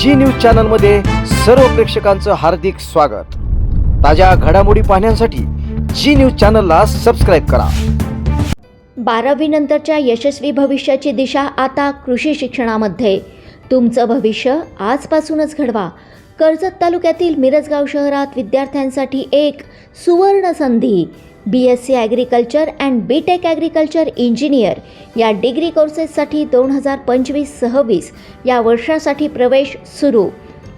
जी news चॅनलमध्ये सर्व प्रेक्षकांचं हार्दिक स्वागत. ताज्या घडामोडी पाहण्यासाठी जी न्यूज चॅनलला सबस्क्राईब करा. बारावी नंतरच्या यशस्वी भविष्याची दिशा आता कृषी शिक्षणामध्ये. तुमचं भविष्य आजपासूनच घडवा. कर्जत तालुक्यातील मिरजगाव शहरात विद्यार्थ्यांसाठी एक सुवर्ण संधी. B S C agriculture and B tech agriculture engineer या डिग्री कोर्सेससाठी दोन हजार पंचवीस सव्वीस या वर्षासाठी प्रवेश सुरू.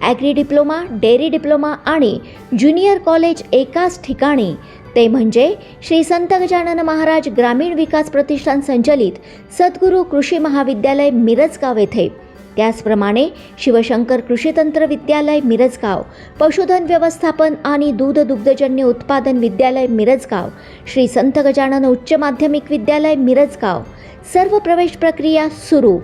ॲग्री डिप्लोमा डेअरी डिप्लोमा आणि ज्युनियर कॉलेज एकाच ठिकाणी. ते म्हणजे श्री संत गजानन महाराज ग्रामीण विकास प्रतिष्ठान संचलित सद्गुरू कृषी महाविद्यालय मिरजगाव येथे. त्याचप्रमाणे शिवशंकर कृषी तंत्र विद्यालय मिरजगाव पशुधन व्यवस्थापन आणि दूध दुग्धजन्य उत्पादन विद्यालय मिरजगाव श्री संत गजानन उच्च माध्यमिक विद्यालय मिरजगाव. सर्व प्रवेश प्रक्रिया सुरू.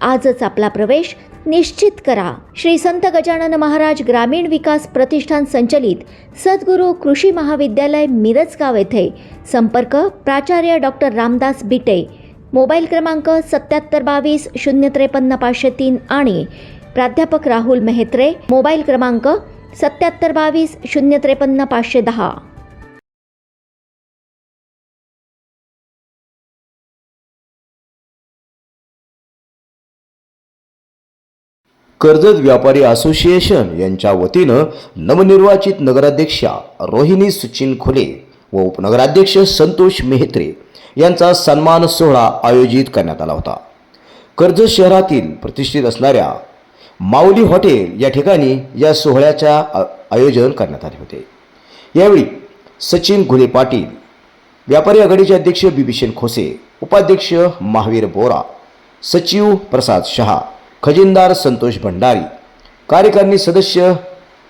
आजच आपला प्रवेश निश्चित करा. श्री संत गजानन महाराज ग्रामीण विकास प्रतिष्ठान संचलित सद्गुरू कृषी महाविद्यालय मिरजगाव येथे संपर्क प्राचार्य डॉक्टर रामदास बिटे मोबाईल क्रमांक सत्याहत्तर बावीस शून्य त्रेपन्न पाचशे तीन आणि प्राध्यापक राहुल मेहत्रे मोबाईल क्रमांक सत्याहत्तर बावीस शून्य त्रेपन्न पाचशे दहा. कर्जत व्यापारी असोसिएशन यांच्या वतीनं नवनिर्वाचित नगराध्यक्षा रोहिणी सुचिन खुले व उपनगराध्यक्ष संतोष मेहत्रे यांचा सन्मान सोहळा आयोजित करण्यात आला होता. कर्जत शहरातील प्रतिष्ठित असणाऱ्या माऊली हॉटेल या ठिकाणी या सोहळ्याच्या आयोजन करण्यात आले होते. यावेळी सचिन घुले पाटील व्यापारी आघाडीचे अध्यक्ष बिभीषण खोसे उपाध्यक्ष महावीर बोरा सचिव प्रसाद शहा खजिनदार संतोष भंडारी कार्यकारिणी सदस्य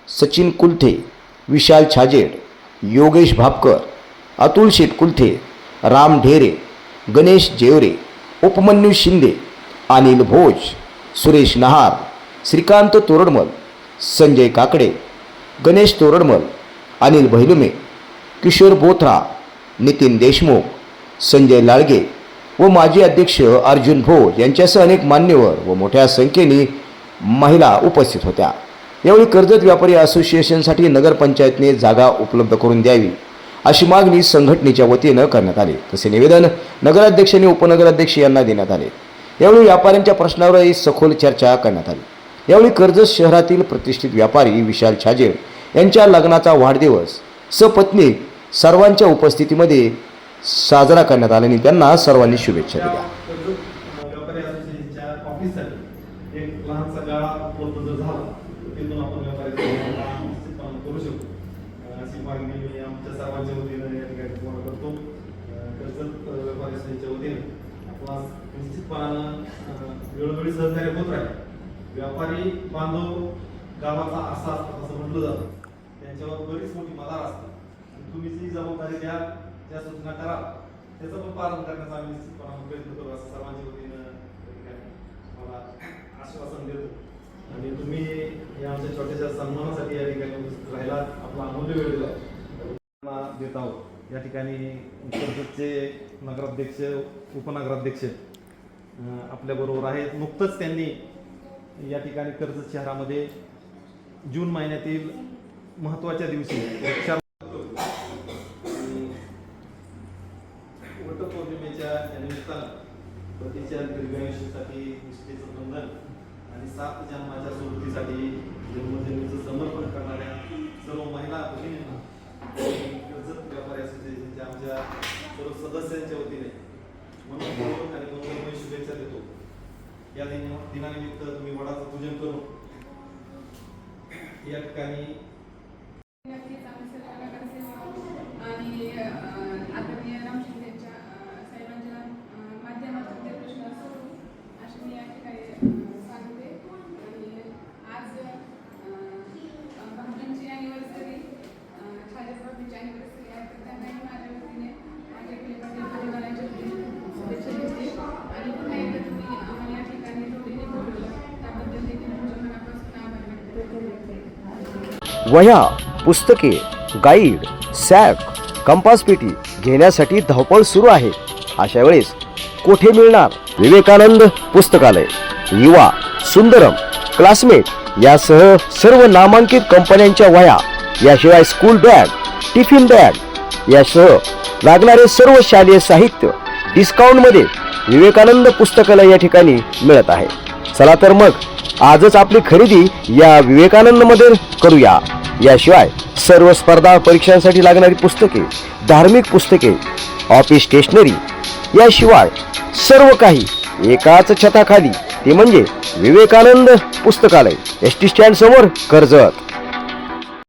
सचिन कुलथे विशाल छाजेड योगेश भापकर अतुल शेट कुलथे राम ढेरे गणेश जेवरे उपमन्यू शिंदे अनिल भोज सुरेश नहार श्रीकांत तोरडमल संजय काकडे गणेश तोरडमल अनिल भैलुमे किशोर बोथरा नितीन देशमुख संजय लाळगे व माजी अध्यक्ष अर्जुन भोज यांच्यासह अनेक मान्यवर व मोठ्या संख्येने महिला उपस्थित होत्या. यावेळी कर्जत व्यापारी असोसिएशनसाठी नगरपंचायतने जागा उपलब्ध करून द्यावी. अशी मागणी संघटनेच्या वतीनं करण्यात आली. तसे निवेदन नगराध्यक्ष आणि उपनगराध्यक्ष यांना देण्यात आले. यावेळी व्यापाऱ्यांच्या प्रश्नावरही सखोल चर्चा करण्यात आली. यावेळी कर्जत शहरातील प्रतिष्ठित व्यापारी विशाल छाजेड यांच्या लग्नाचा वाढदिवस सपत्नी सर्वांच्या उपस्थितीमध्ये साजरा करण्यात आल्याने त्यांना सर्वांनी शुभेच्छा दिल्या. एक लहानसा गाळा उपलब्ध झाला. तिथून आपण व्यापारी करू शकतो अशी मागणी मी आमच्या सर्वांच्या वतीनं या ठिकाणी तुम्हाला करतो. कर्जत परिषदेच्या व्यापारी वतीनं आपण निश्चितपणानं वेळोवेळी सहकार्य होत राहील. व्यापारी बांधव गावाचा असा असतो असं म्हटलं जातं. त्यांच्यावर बरीच मोठी मदार असते. आणि तुम्ही जी जबाबदारी द्या ज्या सूचना करा त्याचं पण पालन करण्याचा आम्ही निश्चितपणानं प्रयत्न करू असं सर्वांच्या वतीनं मला आश्वासन देतो आणि तुम्ही या आमच्या छोट्याशा सन्मानासाठी या ठिकाणी उपस्थित राहिला आपला अमूल्य वेळ दिला त्यांना देत आहोत या ठिकाणी कर्जतचे नगराध्यक्ष उपनगराध्यक्ष आपल्याबरोबर आहेत. नुकतंच त्यांनी या ठिकाणी कर्जत शहरामध्ये जून महिन्यातील महत्त्वाच्या दिवशी वृक्षा वटपौर्णिमेच्या निमित्तानं पतीच्या दीर्घायुष्यासाठी निष्ठेचं बंधन आणि सात जन्माच्या सोबतीसाठी जन्मजन्मीचं समर्पण करणाऱ्या सर्व महिला भगिनींना माझ्या सर्व सदस्यांच्या वतीने मनपूर्वक आणि मनोरमय शुभेच्छा देतो. या दिन दिनानिमित्त तुम्ही वडाचं पूजन करून या ठिकाणी आणि वह्या पुस्तके गाईड सॅक कंपास पेटी घेण्यासाठी धावपळ सुरू आहे. अशा वेळेस कोठे मिळणार विवेकानंद पुस्तकालय? युवा सुंदरम क्लासमेट यासह सर्व नामांकित कंपन्यांच्या वह्या याशिवाय स्कूल बॅग टिफिन बॅग यासह लागणारे सर्व शालेय साहित्य डिस्काउंटमध्ये विवेकानंद पुस्तकालय या ठिकाणी मिळत आहे. चला तर मग आजच आपली खरेदी या विवेकानंदमध्ये करूया. याशिवाय सर्व स्पर्धा परीक्षांसाठी लागणारी पुस्तके धार्मिक पुस्तके ऑफिस स्टेशनरी याशिवाय सर्व काही एकाच छताखाली. ते म्हणजे विवेकानंद पुस्तकालय. एस टी स्टँड समोर कर्जत.